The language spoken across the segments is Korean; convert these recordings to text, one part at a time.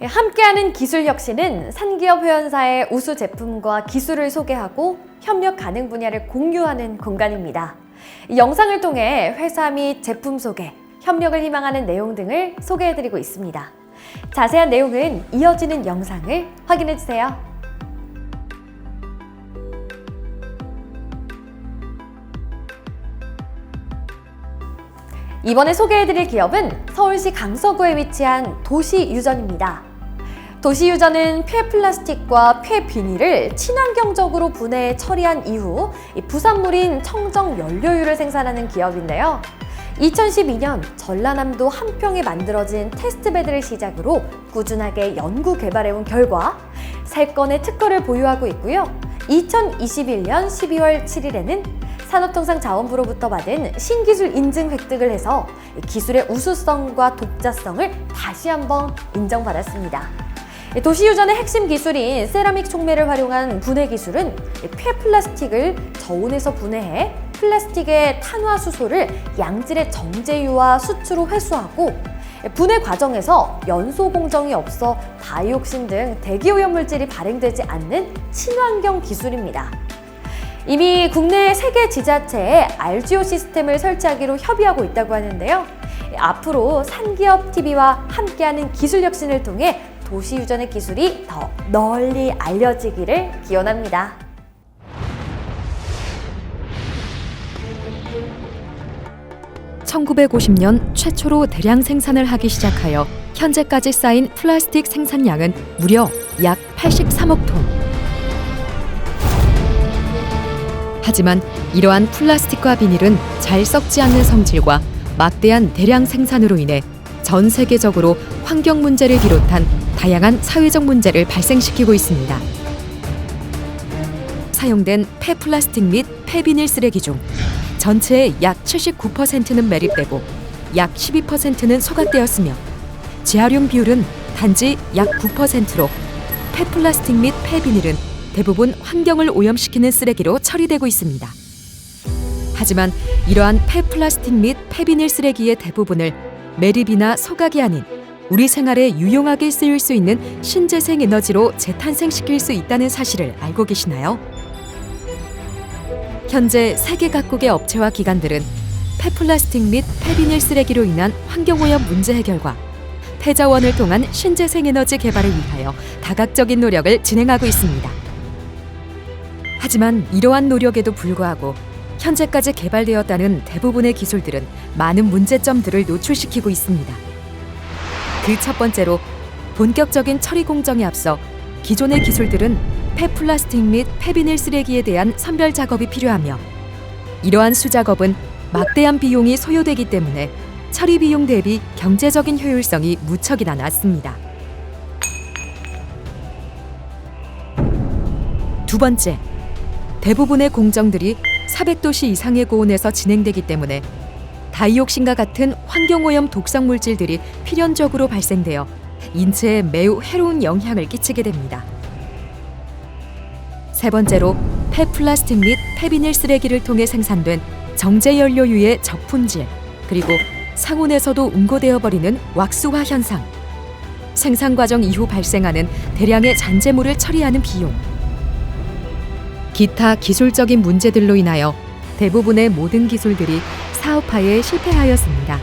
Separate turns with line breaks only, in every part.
예, 함께하는 기술 혁신은 산기업 회원사의 우수 제품과 기술을 소개하고 협력 가능 분야를 공유하는 공간입니다. 이 영상을 통해 회사 및 제품 소개, 협력을 희망하는 내용 등을 소개해드리고 있습니다. 자세한 내용은 이어지는 영상을 확인해주세요. 이번에 소개해드릴 기업은 서울시 강서구에 위치한 도시유전입니다. 도시유전은 폐플라스틱과 폐 비닐을 친환경적으로 분해 처리한 이후 이 부산물인 청정 연료유를 생산하는 기업인데요. 2012년 전라남도 함평에 만들어진 테스트베드를 시작으로 꾸준하게 연구 개발해온 결과 3건의 특허를 보유하고 있고요. 2021년 12월 7일에는 산업통상자원부로부터 받은 신기술 인증 획득을 해서 기술의 우수성과 독자성을 다시 한번 인정받았습니다. 도시유전의 핵심 기술인 세라믹 촉매를 활용한 분해 기술은 폐플라스틱을 저온에서 분해해 플라스틱의 탄화수소를 양질의 정제유와 수치로 회수하고 분해 과정에서 연소 공정이 없어 다이옥신 등 대기오염 물질이 발행되지 않는 친환경 기술입니다. 이미 국내 세개 지자체에 RGO 시스템을 설치하기로 협의하고 있다고 하는데요. 앞으로 산기업 TV와 함께하는 기술 혁신을 통해 도시 유전의 기술이 더 널리 알려지기를 기원합니다.
(1950년) 최초로 대량 생산을 하기 시작하여 현재까지 쌓인 플라스틱 생산량은 무려 약 (83억 톤) 하지만 이러한 플라스틱과 비닐은 잘 썩지 않는 성질과 막대한 대량 생산으로 인해 전 세계적으로 환경 문제를 비롯한 다양한 사회적 문제를 발생시키고 있습니다. 사용된 폐플라스틱 및 폐비닐 쓰레기 중 전체의 약 79%는 매립되고 약 12%는 소각되었으며 재활용 비율은 단지 약 9%로 폐플라스틱 및 폐비닐은 대부분 환경을 오염시키는 쓰레기로 처리되고 있습니다. 하지만 이러한 폐플라스틱 및 폐비닐 쓰레기의 대부분을 매립이나 소각이 아닌 우리 생활에 유용하게 쓰일 수 있는 신재생 에너지로 재탄생시킬 수 있다는 사실을 알고 계시나요? 현재 세계 각국의 업체와 기관들은 폐플라스틱 및 폐비닐 쓰레기로 인한 환경오염 문제 해결과 폐자원을 통한 신재생 에너지 개발을 위하여 다각적인 노력을 진행하고 있습니다. 하지만 이러한 노력에도 불구하고 현재까지 개발되었다는 대부분의 기술들은 많은 문제점들을 노출시키고 있습니다. 그 첫 번째로 본격적인 처리 공정에 앞서 기존의 기술들은 폐플라스틱 및 폐비닐 쓰레기에 대한 선별 작업이 필요하며 이러한 수작업은 막대한 비용이 소요되기 때문에 처리 비용 대비 경제적인 효율성이 무척이나 낮습니다. 두 번째, 대부분의 공정들이 400도씨 이상의 고온에서 진행되기 때문에 다이옥신과 같은 환경오염 독성 물질들이 필연적으로 발생되어 인체에 매우 해로운 영향을 끼치게 됩니다. 세 번째로 폐플라스틱 및 폐비닐 쓰레기를 통해 생산된 정제 연료유의 적품질 그리고 상온에서도 응고되어 버리는 왁스화 현상 생산 과정 이후 발생하는 대량의 잔재물을 처리하는 비용 기타 기술적인 문제들로 인하여 대부분의 모든 기술들이 사업화에 실패하였습니다.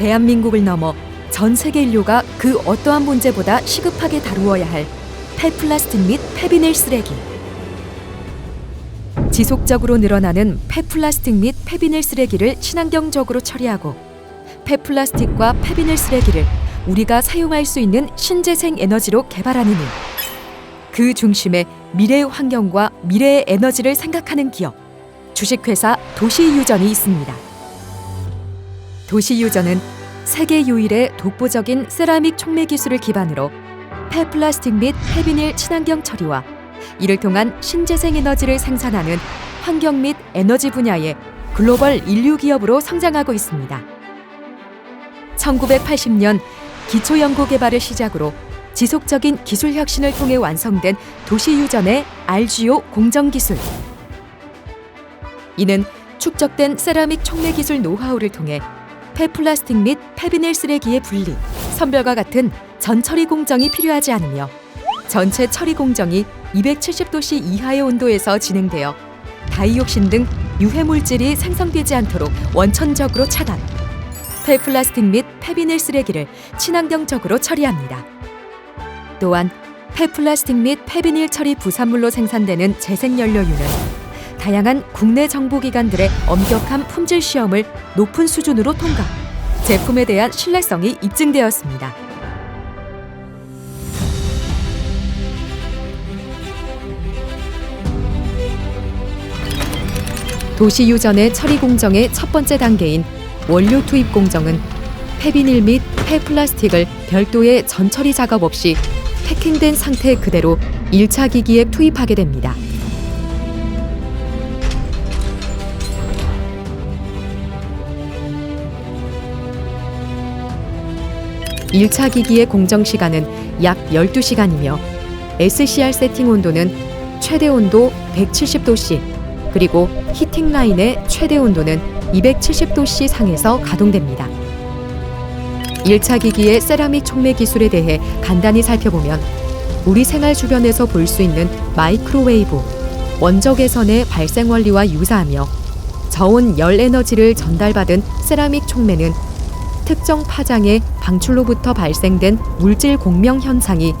대한민국을 넘어 전 세계 인류가 그 어떠한 문제보다 시급하게 다루어야 할 폐플라스틱 및 폐비닐 쓰레기. 지속적으로 늘어나는 폐플라스틱 및 폐비닐 쓰레기를 친환경적으로 처리하고 폐플라스틱과 폐비닐 쓰레기를 우리가 사용할 수 있는 신재생 에너지로 개발하는 일. 그 중심에 미래의 환경과 미래의 에너지를 생각하는 기업, 주식회사 도시유전이 있습니다. 도시유전은 세계 유일의 독보적인 세라믹 촉매 기술을 기반으로 폐플라스틱 및 폐비닐 친환경 처리와 이를 통한 신재생 에너지를 생산하는 환경 및 에너지 분야의 글로벌 인류 기업으로 성장하고 있습니다. 1980년 기초 연구 개발을 시작으로 지속적인 기술 혁신을 통해 완성된 도시 유전의 RGO 공정 기술. 이는 축적된 세라믹 촉매 기술 노하우를 통해 폐플라스틱 및 폐비닐 쓰레기의 분리, 선별과 같은 전 처리 공정이 필요하지 않으며 전체 처리 공정이 270도씨 이하의 온도에서 진행되어 다이옥신 등 유해 물질이 생성되지 않도록 원천적으로 차단. 폐플라스틱 및 폐비닐 쓰레기를 친환경적으로 처리합니다. 또한 폐플라스틱 및 폐비닐 처리 부산물로 생산되는 재생연료유는 다양한 국내 정보기관들의 엄격한 품질 시험을 높은 수준으로 통과. 제품에 대한 신뢰성이 입증되었습니다. 도시 유전의 처리 공정의 첫 번째 단계인 원료 투입 공정은 폐비닐 및 폐플라스틱을 별도의 전처리 작업 없이 패킹된 상태 그대로 1차 기기에 투입하게 됩니다. 일차 기기의 공정 시간은 약 12시간이며 SCR 세팅 온도는 최대 온도 170도씨 그리고 히팅 라인의 최대 온도는 270도씨 상에서 가동됩니다. 1차 기기의 세라믹 촉매 기술에 대해 간단히 살펴보면 우리 생활 주변에서 볼 수 있는 마이크로웨이브, 원적 개선의 발생 원리와 유사하며 저온 열 에너지를 전달받은 세라믹 촉매는 특정 파장의 방출로부터 발생된 물질 공명 현상이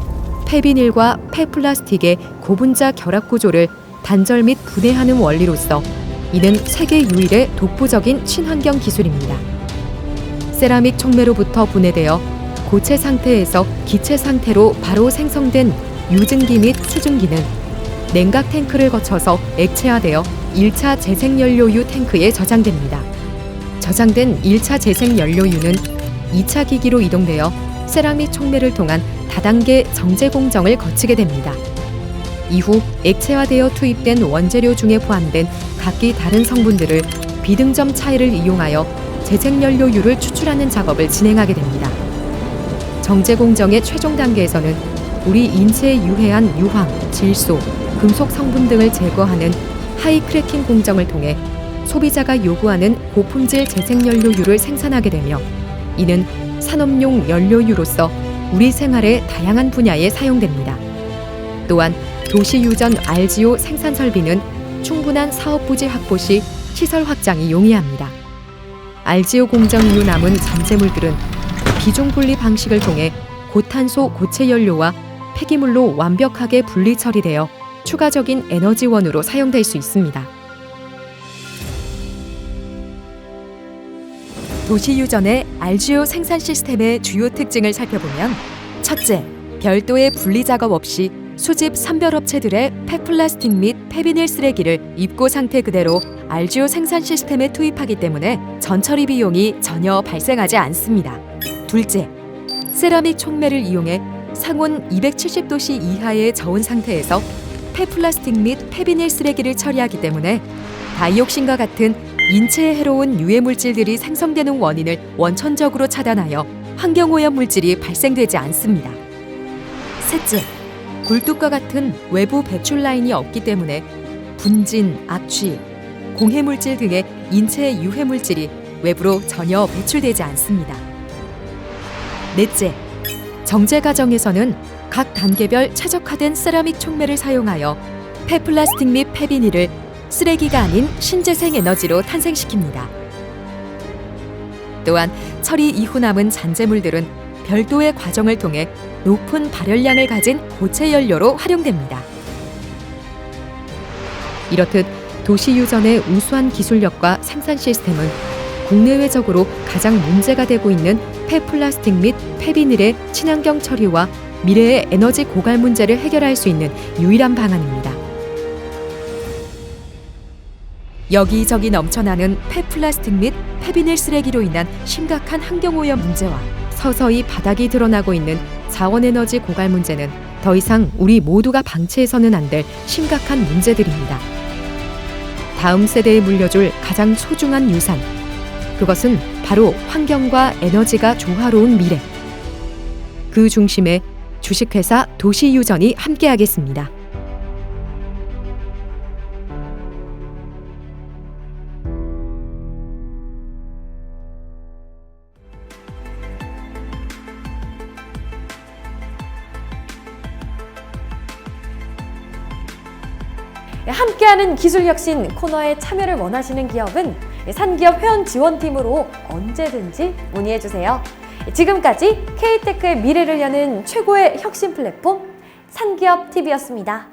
폐비닐과 폐플라스틱의 고분자 결합 구조를 단절 및 분해하는 원리로서 이는 세계 유일의 독보적인 친환경 기술입니다. 세라믹 촉매로부터 분해되어 고체 상태에서 기체 상태로 바로 생성된 유증기 및 수증기는 냉각 탱크를 거쳐서 액체화되어 1차 재생연료유 탱크에 저장됩니다. 저장된 1차 재생연료유는 2차 기기로 이동되어 세라믹 촉매를 통한 다단계 정제 공정을 거치게 됩니다. 이후 액체화되어 투입된 원재료 중에 포함된 각기 다른 성분들을 비등점 차이를 이용하여 재생연료유를 추출하는 작업을 진행하게 됩니다. 정제 공정의 최종 단계에서는 우리 인체에 유해한 유황, 질소, 금속 성분 등을 제거하는 하이 크래킹 공정을 통해 소비자가 요구하는 고품질 재생연료유를 생산하게 되며 이는 산업용 연료유로서 우리 생활의 다양한 분야에 사용됩니다. 또한 도시유전 RGO 생산 설비는 충분한 사업 부지 확보 시 시설 확장이 용이합니다. RGO 공정 이후 남은 잔재물들은 비종 분리 방식을 통해 고탄소 고체 연료와 폐기물로 완벽하게 분리 처리되어 추가적인 에너지원으로 사용될 수 있습니다. 도시유전의 RGO 생산 시스템의 주요 특징을 살펴보면 첫째, 별도의 분리 작업 없이 수집 선별업체들의 폐플라스틱 및 폐비닐 쓰레기를 입고 상태 그대로 RGO 생산 시스템에 투입하기 때문에 전처리 비용이 전혀 발생하지 않습니다. 둘째, 세라믹 촉매를 이용해 상온 270도씨 이하의 저온 상태에서 폐플라스틱 및 폐비닐 쓰레기를 처리하기 때문에 다이옥신과 같은 인체에 해로운 유해 물질들이 생성되는 원인을 원천적으로 차단하여 환경오염 물질이 발생되지 않습니다. 셋째, 굴뚝과 같은 외부 배출 라인이 없기 때문에 분진, 악취, 공해 물질 등의 인체 유해 물질이 외부로 전혀 배출되지 않습니다. 넷째, 정제 과정에서는 각 단계별 최적화된 세라믹 촉매를 사용하여 폐플라스틱 및 폐비닐을 쓰레기가 아닌 신재생 에너지로 탄생시킵니다. 또한 처리 이후 남은 잔재물들은 별도의 과정을 통해 높은 발열량을 가진 고체 연료로 활용됩니다. 이렇듯 도시 유전의 우수한 기술력과 생산 시스템은 국내외적으로 가장 문제가 되고 있는 폐플라스틱 및 폐비닐의 친환경 처리와 미래의 에너지 고갈 문제를 해결할 수 있는 유일한 방안입니다. 여기저기 넘쳐나는 폐플라스틱 및 폐비닐 쓰레기로 인한 심각한 환경오염 문제와 서서히 바닥이 드러나고 있는 자원에너지 고갈 문제는 더 이상 우리 모두가 방치해서는 안 될 심각한 문제들입니다. 다음 세대에 물려줄 가장 소중한 유산. 그것은 바로 환경과 에너지가 조화로운 미래. 그 중심에 주식회사 도시유전이 함께하겠습니다.
함께하는 기술혁신 코너에 참여를 원하시는 기업은 산기업 회원 지원팀으로 언제든지 문의해주세요. 지금까지 K테크의 미래를 여는 최고의 혁신 플랫폼 산기업 TV였습니다.